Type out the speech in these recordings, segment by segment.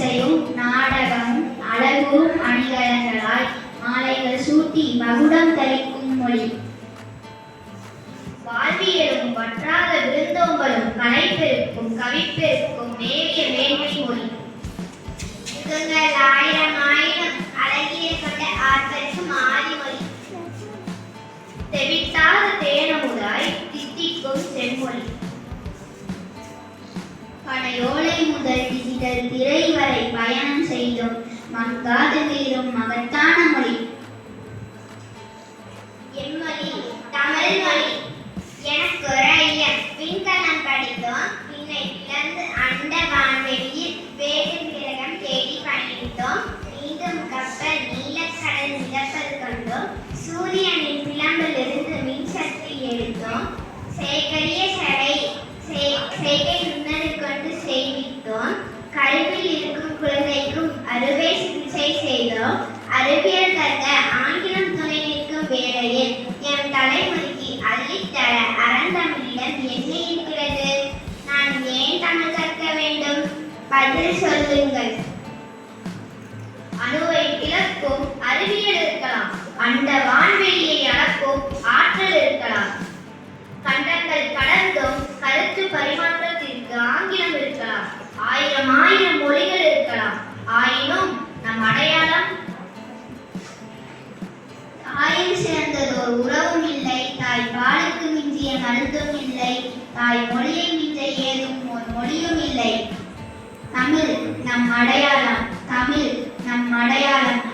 இசையும் நாடகம் அழகும் அணிகலன்களாய் மாலைகள் சூட்டி மகுடம் தரிக்கும் மொழி. வாழ்வியலும் வற்றாத விருந்தோம்பலும் கலைப்பெருக்கும் கவிப்பெருக்கும் மேவிய மேன்மை மொழி. யுகங்கள் ஆயிரம் ஆயிரம் அழகிய கொண்ட ஆதிமொழி தெவிட்டாத தேனமுதாய் தித்திக்கும் செம்மொழி. பனையோலை முதல் டிஜிட்டல் திரை பயணம் செய்தும். மங்காது வீரும் மகத்தான மொழி. எம்மொழி தமிழ் மொழி. எனக்கு ஒரு ஐயம் விண்கலம் படித்தோம். பின்னை பிளந்து அண்ட வான்வெளியில் வேறு கிரகம் தேடி பயணித்தோம். மீண்டும் கப்பல் நீலக்கடல் மிதப்பது கண்டோம். சூரியனின் பிளம்பிலிருந்து மின்சக்தி எடுத்தோம். சேகரிய செய்வித்தோம் கருவில் இருக்கும் குழந்தைக்கும் அறுவை சிகிச்சை செய்தோம். அறிவியல் கற்க ஆங்கிலம் துணை நிற்கும் வேளையில் என் தலைமுறைக்கு அள்ளித்தர அறந்தமிழிடம் என்ன இருக்கிறது? நான் ஏன் தமிழ் கற்க வேண்டும்? பதில் சொல்லுங்கள். அணுவை இழக்கும் அறிவியல் இருக்கலாம். அந்த வான்வெளியை அளக்கும் ஆற்றல் இருக்கலாம். கண்டங்கள் கடந்தும் கருத்து பரிமாற்றம் ஆங்கிலம் இருக்கலாம் ஆயிரம் ஆயிரம் மொழிகள் இருக்கலாம் ஆயினும் நம் அடையாளம் தாயில் சிறந்ததோர் உறவும் இல்லை. தாய் பாலுக்கு மிஞ்சிய மருந்தும் இல்லை. தாய் மொழியை மிஞ்ச ஏதும் ஒரு மொழியும் இல்லை. தமிழ் நம் அடையாளம். தமிழ் நம் அடையாளம்.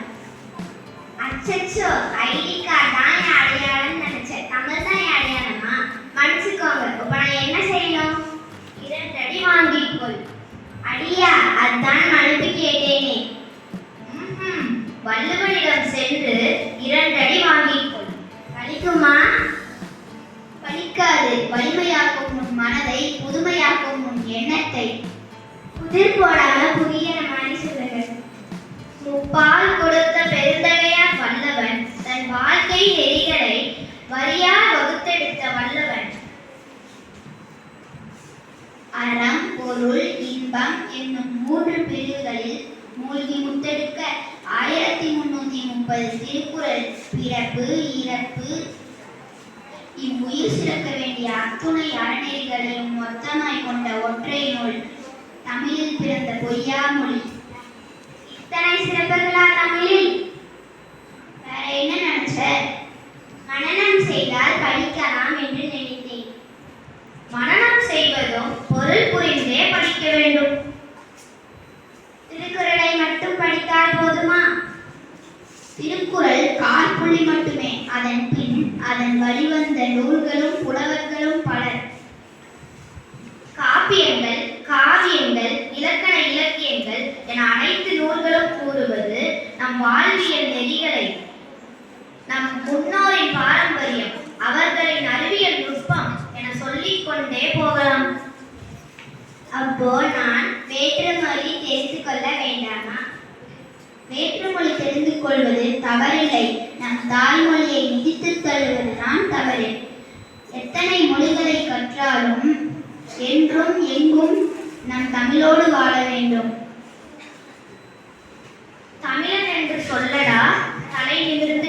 அச்சோ ஐடி கார்டு தான் என் அடையாளம் நினைச்சேன். தமிழ் தான் என் அடையாளமா? மன்னிச்சுக்கோங்க. இப்ப நான் என்ன செய்யணும்? இரண்டு அடி வாங்கிக்கொள். அடியா அதுதான் மன்னிப்பு கேட்டேனே. போடாம புதிய மாதிரி சொல்லுங்க முப்பால் கொடுத்த பெருந்தகையார் வல்லவன் தன் வாழ்க்கை நெறிகளை வரியா வகுத்தெடுத்த வல்லவன். அறம் பொருள் இன்பம் என்னும் மூன்று பிரிவுகளில் மூழ்கி முத்தெடுக்க ஆயிரத்தி முன்னூத்தி முப்பது திருக்குறள் பிறப்பு இறப்பு. இவ்வுயிர் சிறக்க வேண்டிய அத்துணை அறநெறிகளையும் மொத்தமாய் கொண்ட ஒற்றை நூல் தமிழில் பிறந்த பொய்யா மொழி. இத்தனை சிறப்புகளா தமிழில்? வேற என்ன நினைச்ச? மனநம் செய்தால் படிக்கலாம் என்று நினைத்தேன். மனநம் செய்வதும் பொருள் புரிந்தே படிக்க வேண்டும். திருக்குறளை மட்டும் படித்தால் போதுமா? திருக்குறள் காற்புள்ளி மட்டுமே. அதன் பின் அதன் வழிவந்த நூல்களும் வேண்டாமா? வேற்றுமொழி தெரிந்து கொள்வது தவறில்லை. நம் தாய்மொழியை மிதித்து தள்ளுவதுதான் தவறு. எத்தனை மொழிகளை கற்றாலும் என்றும் எங்கும் நம் தமிழோடு வாழ வேண்டும். தமிழன் என்று சொல்லடா தலை நிமிர்ந்து